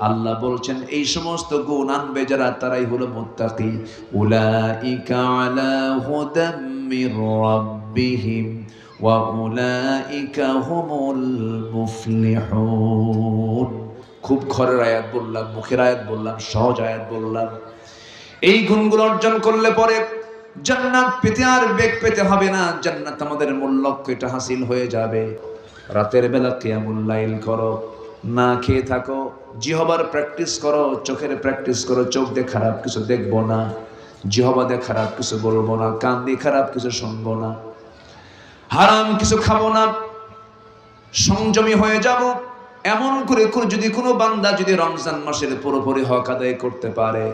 আল্লাহ বলছেন, এই সমস্ত গুণ আনবে যারা, তারাই হলো মুত্তাকি। উলাইকা খুব ঘরের আয়াত বললাম, মুখের আয়াত বললাম, সহজ আয়াত বললাম। এই গুণগুলো অর্জন করলে পরে জান্নাত পেতে আর বেগ পেতে হবে না। জান্নাত আমাদের মূল লক্ষ্য, এটা হাসিল হয়ে যাবে। রাতের বেলা কিয়ামুল লাইল করো। না খেয়ে থাকো, জিহবার প্র্যাকটিস করো, চোখের প্র্যাকটিস করো, চোখ দিয়ে খারাপ কিছু দেখব না, জিহবা দিয়ে খারাপ কিছু বলব না, কান দিয়ে খারাপ কিছু শুনব না, হারাম কিছু খাব না, সংযমী হয়ে যাব, এমন করে যদি কোনো বান্দা যদি রমজান মাসের পুরোপুরি হক আদায় করতে পারে,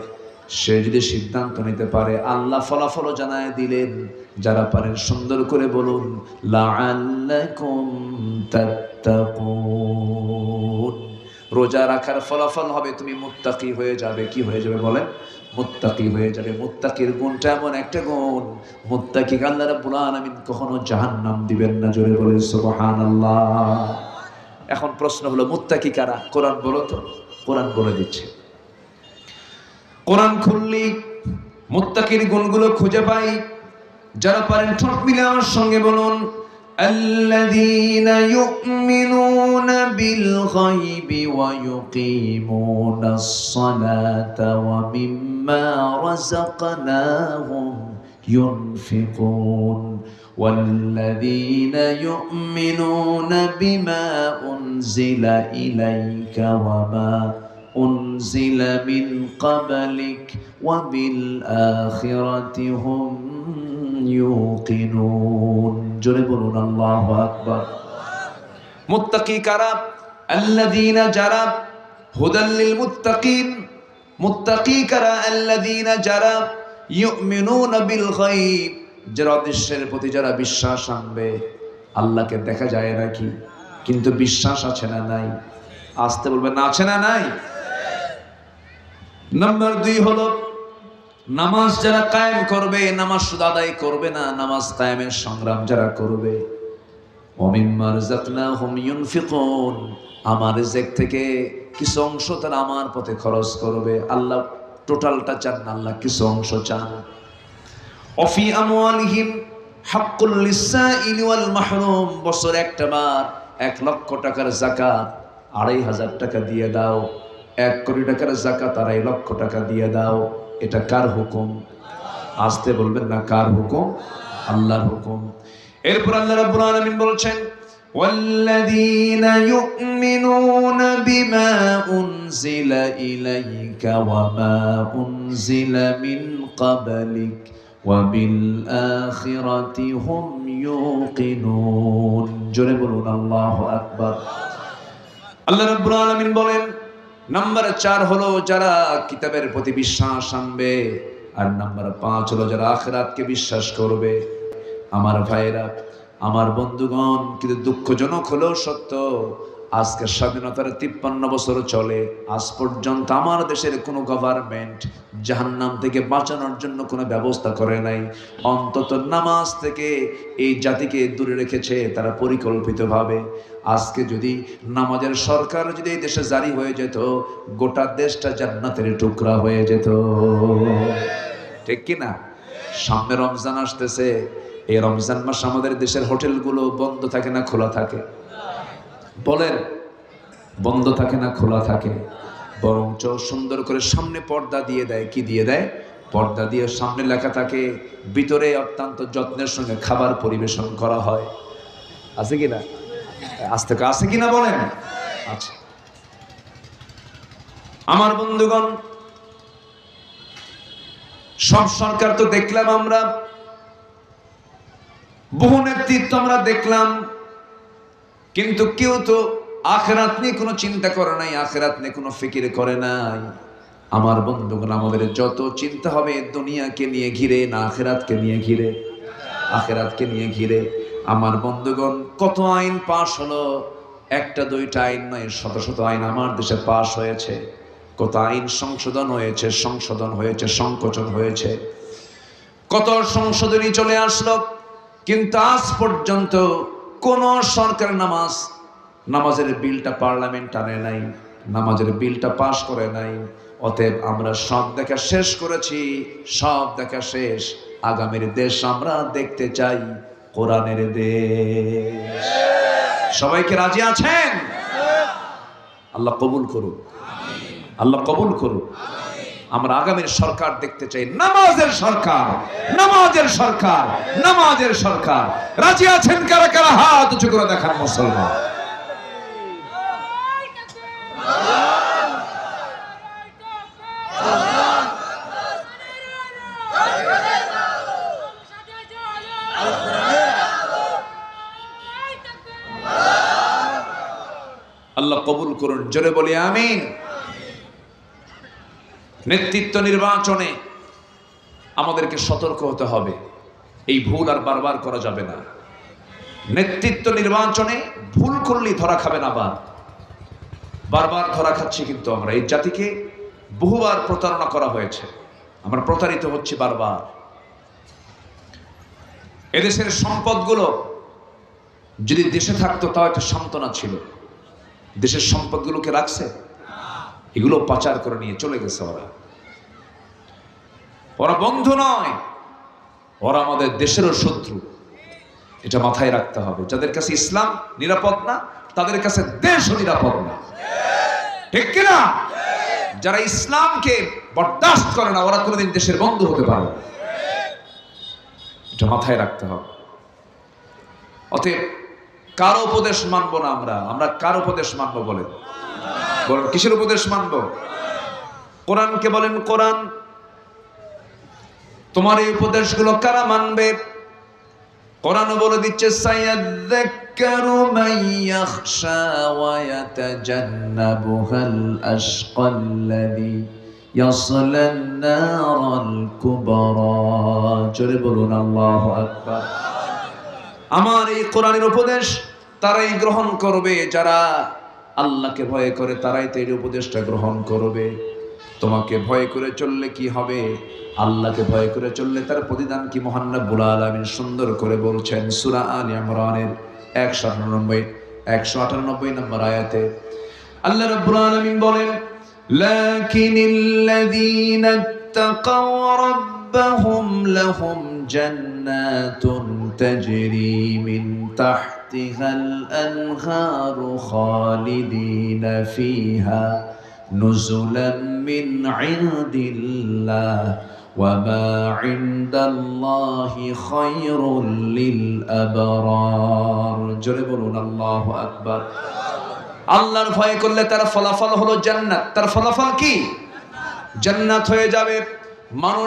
সে যদি সিদ্ধান্ত নিতে পারে, আল্লাহ ফলাফল জানায় দিলেন। যারা পারেন সুন্দর করে বলুন রোজা রাখার ফলাফল হবে, তুমি মুত্তাকি হয়ে যাবে। কি হয়ে যাবে বলেন? মুত্তাকি হয়ে যাবে। মুত্তাকির গুণটা এমন একটা গুণ, মুত্তাকি আল্লাহ রাব্বুল আলামিন কখনো জাহান্নাম দিবেন না, জোরে বলে সুবহানাল্লাহ। এখন প্রশ্ন হলো, মুত্তাকি কারা? কোরআন বলো তো। কোরআন বলে দিচ্ছে। কোরআন খুললি মুত্তাকির গুণগুলো খুঁজে পাই যারা পারেন ঠোঁট মিলে আমার সঙ্গে বলুন الذين يؤمنون بالغيب ويقيمون الصلاة ومما رزقناهم ينفقون والذين يؤمنون بما أنزل إليك وما أنزل من قبلك وبالآخرة هم ইউকিনুন। জোরে বলুন, আল্লাহু আকবার। মুত্তাকি কারা? আল্লাযীনা যারা, হুদাল লিল মুত্তাকিন কারা? আল্লাযীনা যারা, ইউমিনুনা বিল গায়ব। যারা অদৃশ্যের প্রতি যারা বিশ্বাস আনবে, আল্লাহকে দেখা যায় নাকি কিন্তু বিশ্বাস আছে না নাই? আসতে বলবেন আছে না নাই? নম্বর দুই হলো নামাজ যারা কায়েম করবে, নামাজ শুধু আদায় করবে না, নামাজ কায়েমের সংগ্রাম যারা করবে। আমার রিজেক থেকে কিছু অংশ তারা আমার পথে খরচ করবে। আল্লাহ, টোটালটা চান না আল্লাহ কিছু অংশ চান। অফি আমওয়ালিহিম হাক্কুল মাহরুম, বছর একটা বার এক লক্ষ টাকার জাকাত আড়াই হাজার টাকা দিয়ে দাও। এক কোটি টাকার জাকাত আড়াই লক্ষ টাকা দিয়ে দাও। এটা কার হুকুম আসতে বলবেন না কার হুকুম আল্লাহর হুকুম এরপর আল্লাহ রাব্বুল আলামিন বলছেন والذين يؤمنون بما أنزل إليك وما أنزل من قبلك وبالآخرة هم يوقنون জোরে বলুন আল্লাহু আকবার আল্লাহ রাব্বুল আলামিন বলেন নাম্বার চার হলো যারা কিতাবের প্রতি বিশ্বাস আনবে, আর নাম্বার পাঁচ হলো যারা আখরাতকে বিশ্বাস করবে। আমার ভাইয়েরা, আমার বন্ধুগণ, কিন্তু দুঃখজনক হলেও সত্য আজকের স্বাধীনতার তিপ্পান্ন বছর চলে, আজ পর্যন্ত আমার দেশের কোনো গভর্নমেন্ট জাহান্নাম থেকে বাঁচানোর জন্য কোনো ব্যবস্থা করে নাই। অন্তত নামাজ থেকে এই জাতিকে দূরে রেখেছে তারা পরিকল্পিতভাবে। আজকে যদি নামাজের সরকার যদি এই দেশে জারি হয়ে যেত, গোটা দেশটা জান্নাতের টুকরা হয়ে যেত। ঠিক কি না? সামনে রমজান আসতেছে, এই রমজান মাস আমাদের দেশের হোটেলগুলো বন্ধ থাকে না, খোলা থাকে? বলেন, বন্ধ থাকে না, খোলা থাকে। বরঞ্চ সুন্দর করে সামনে পর্দা দিয়ে দেয়। কি দিয়ে দেয়? পর্দা দিয়ে সামনে লেখা থাকে, ভিতরে অত্যন্ত যত্নের সঙ্গে খাবার পরিবেশন করা হয়। আছে কি না? আজ থেকে আছে কি না বলেন? আচ্ছা। আমার বন্ধুগণ, সব সরকার তো দেখলাম আমরা। বহু নেতৃত্ব আমরা দেখলাম। কিন্তু কেউ তো আখেরাত নিয়ে কোনো চিন্তা করে নাই, আখেরাত নিয়ে কোনো ফিকির করে নাই। আমার বন্ধুগণ, আমাদের যত চিন্তা হবে দুনিয়াকে নিয়ে ঘিরে না আখেরাতকে নিয়ে ঘিরে, আখেরাতকে নিয়ে ঘিরে, আমার বন্ধুগণ, কত আইন পাশ হলো? একটা, দুইটা আইন নয়, শত শত আইন আমার দেশে পাশ হয়েছে। কত আইন সংশোধন হয়েছে সংশোধন হয়েছে, সংকোচন হয়েছে। কত সংশোধনী চলে আসলো, কিন্তু আজ পর্যন্ত কোন সরকার নামাজ, নামাজের বিলটা পার্লামেন্ট আনে নাই, নামাজের বিলটা পাশ করে নাই, অতএব আমরা সব দেখা শেষ করেছি, সব দেখা শেষ। আগামীর দেশ আমরা দেখতে চাই, কোরআনের দেশ। সবাইকে রাজি আছেন? আল্লাহ কবুল করুন আল্লাহ কবুল করুন আমরা আগামীর সরকার দেখতে চাই। নামাজের সরকার নামাজের সরকার নামাজের সরকার। রাজি আছেন কারা কারা? হাত উঁচু করে দেখান মুসলমান। আল্লাহ কবুল করুন, জোরে বলি, আমিন। নেতৃত্ব নির্বাচনে আমাদেরকে সতর্ক হতে হবে। এই ভুল আর বারবার করা যাবে না। নেতৃত্ব নির্বাচনে ভুল করলেই ধরা খাবে না বা বারবার ধরা খাচ্ছি কিন্তু আমরা। এই জাতিকে বহুবার প্রতারণা করা হয়েছে। আমরা প্রতারিত হচ্ছি বারবার। এদেশের সম্পদগুলো যদি দেশে থাকতো তাও একটা সান্ত্বনা ছিল। দেশের সম্পদগুলোকে রাখছে। এগুলো পাচার করে নিয়ে চলে গেছে ওরা। ওরা বন্ধু নয়, ওরা আমাদের দেশেরও শত্রু। এটা মাথায় রাখতে হবে। যাদের কাছে ইসলাম নিরাপদ না, তাদের কাছে দেশও নিরাপদ না। ঠিক কিনা? যারা ইসলামকে বরদাস্ত করে না, ওরা কোনোদিন দেশের বন্ধু হতে পারে এটা মাথায় রাখতে হবে। অতএব কার উপদেশ মানবো না আমরা আমরা কার উপদেশ মানবো বলেন? বলেন, কিসের উপদেশ মানবো? কোরআনকে বলেন, কোরআন, তোমার এই উপদেশগুলো কারা মানবে? কোরআন বলে দিচ্ছে আমার এই কোরআনের উপদেশ তারাই গ্রহণ করবে, যারা আল্লাহকে ভয় করে তারাই তো এই উপদেশটা গ্রহণ করবে। তোমাকে ভয় করে চললে কি হবে? আল্লাহকে ভয় করে চললে তার প্রতিদান কি মহান্নবুল আলমিন? সুন্দর করে বলছেন সুরা আল ইমরানের একশো আটানব্বই একশো আটানব্বই নম্বর আয়াতে। আল্লাহ রাব্বুল আলামিন বলেন, লাকিনিল্লাযীনা ইত্তাকাও রাব্বাহুম লাহুম জান্নাতুন তাজরি মিন তাহতিহাল আনহারু খালিদিনা ফিহা নুজুলান মিন ইনদিল্লাহ وما عند الله خير للأبرار জোরে বলুন আল্লাহু আকবার আল্লাহর ভয় করলে তার ফলাফল হলো জান্নাত তার ফলাফল কি জান্নাত হয়ে যাবে মানুষ